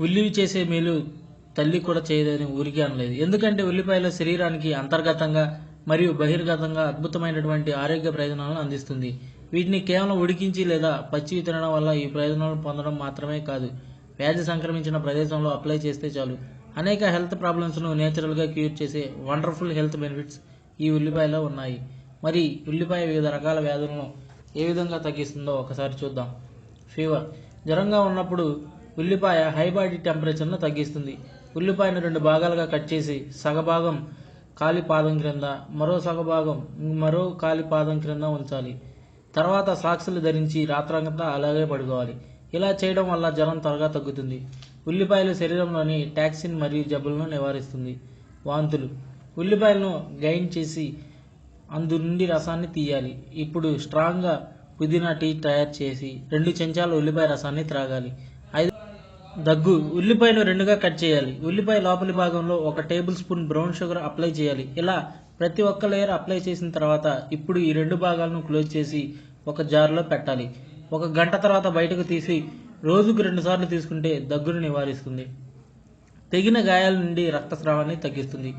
ఉల్లివి చేసే మేలు తల్లి కూడా చేయదని ఊరికే అనలేదు. ఎందుకంటే ఉల్లిపాయల శరీరానికి అంతర్గతంగా మరియు బహిర్గతంగా అద్భుతమైనటువంటి ఆరోగ్య ప్రయోజనాలను అందిస్తుంది. వీటిని కేవలం ఉడికించి లేదా పచ్చివి తినడం వల్ల ఈ ప్రయోజనాలను పొందడం మాత్రమే కాదు. వ్యాధి సంక్రమించిన ప్రదేశంలో అప్లై చేస్తే చాలు. అనేక హెల్త్ ప్రాబ్లమ్స్ను నేచురల్గా క్యూర్ చేసే వండర్ఫుల్ హెల్త్ బెనిఫిట్స్ ఈ ఉల్లిపాయలో ఉన్నాయి. మరి ఉల్లిపాయ వివిధ రకాల వ్యాధులను ఏ విధంగా తగ్గిస్తుందో ఒకసారి చూద్దాం. ఫీవర్. జ్వరంగా ఉన్నప్పుడు ఉల్లిపాయ హై బాడీ టెంపరేచర్ను తగ్గిస్తుంది. ఉల్లిపాయను రెండు భాగాలుగా కట్ చేసి సగభాగం కాలి పాదం క్రింద మరో సగభాగం మరో కాలి పాదం క్రింద ఉంచాలి. తర్వాత సాక్సులు ధరించి రాత్రంతా అలాగే పడుకోవాలి. ఇలా చేయడం వల్ల జ్వరం త్వరగా తగ్గుతుంది. ఉల్లిపాయలు శరీరంలోని టాక్సిన్ మరియు జబ్బులను నివారిస్తుంది. వాంతులు. ఉల్లిపాయలను గైన్ చేసి అందు నుండి రసాన్ని తీయాలి. ఇప్పుడు స్ట్రాంగ్గా పుదీనా టీ తయారు చేసి రెండు చెంచాల ఉల్లిపాయ రసాన్ని త్రాగాలి. దగ్గు ఉల్లిపాయను రెండుగా కట్ చేయాలి. ఉల్లిపాయ లోపలి భాగంలో ఒక tablespoon brown sugar apply చేయాలి. ఇలా ప్రతి ఒక్క లేయర్ అప్లై చేసిన తర్వాత ఇప్పుడు ఈ రెండు భాగాలను క్లోజ్ చేసి ఒక జార్లో పెట్టాలి. ఒక గంట తర్వాత బయటకు తీసి రోజుకు రెండుసార్లు తీసుకుంటే దగ్గును నివారిస్తుంది. తెగిన గాయాల నుండి రక్తస్రావాన్ని తగ్గిస్తుంది.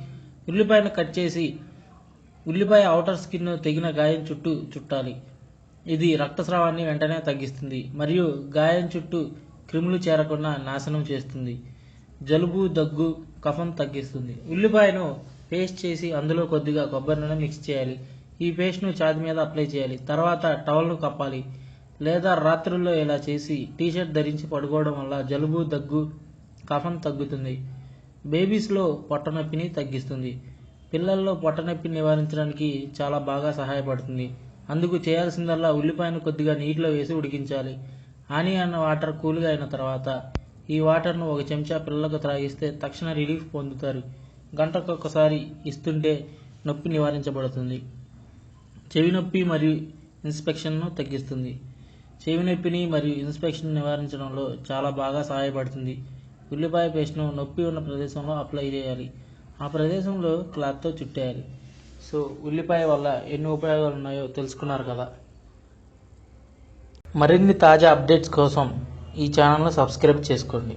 ఉల్లిపాయను కట్ చేసి ఉల్లిపాయ అవుటర్ స్కిన్ తెగిన గాయం చుట్టూ చుట్టాలి. ఇది రక్తస్రావాన్ని వెంటనే తగ్గిస్తుంది. మరియు గాయం చుట్టూ క్రిములు చేరకుండా నాశనం చేస్తుంది. జలుబు దగ్గు కఫం తగ్గిస్తుంది. ఉల్లిపాయను పేస్ట్ చేసి అందులో కొద్దిగా కొబ్బరి నూనె మిక్స్ చేయాలి. ఈ పేస్ట్ను ఛాతి మీద అప్లై చేయాలి. తర్వాత టవల్ను కప్పాలి. లేదా రాత్రుల్లో ఇలా చేసి టీషర్ట్ ధరించి పడుకోవడం వల్ల జలుబు దగ్గు కఫం తగ్గుతుంది. బేబీస్లో పొట్టనొప్పిని తగ్గిస్తుంది. పిల్లల్లో పొట్టనొప్పి నివారించడానికి చాలా బాగా సహాయపడుతుంది. అందుకు చేయాల్సిందల్లా ఉల్లిపాయను కొద్దిగా నీటిలో వేసి ఉడికించాలి. ఆనియన్ వాటర్ కూల్గా అయిన తర్వాత ఈ వాటర్ను ఒక చెంచా పిల్లలకు త్రాగిస్తే తక్షణ రిలీఫ్ పొందుతారు. గంటకొకసారి ఇస్తుంటే నొప్పి నివారించబడుతుంది. చెవి నొప్పి మరియు ఇన్స్పెక్షన్ను తగ్గిస్తుంది. చెవి నొప్పిని మరియు ఇన్స్పెక్షన్ నివారించడంలో చాలా బాగా సహాయపడుతుంది. ఉల్లిపాయ పేస్ట్ను నొప్పి ఉన్న ప్రదేశంలో అప్లై చేయాలి. ఆ ప్రదేశంలో క్లాత్తో చుట్టేయాలి. సో ఉల్లిపాయ వల్ల ఎన్ని ఉపయోగాలు ఉన్నాయో తెలుసుకున్నారు కదా. మరిన్ని తాజా అప్డేట్స్ కోసం ఈ ఛానల్ను సబ్స్క్రైబ్ చేసుకోండి.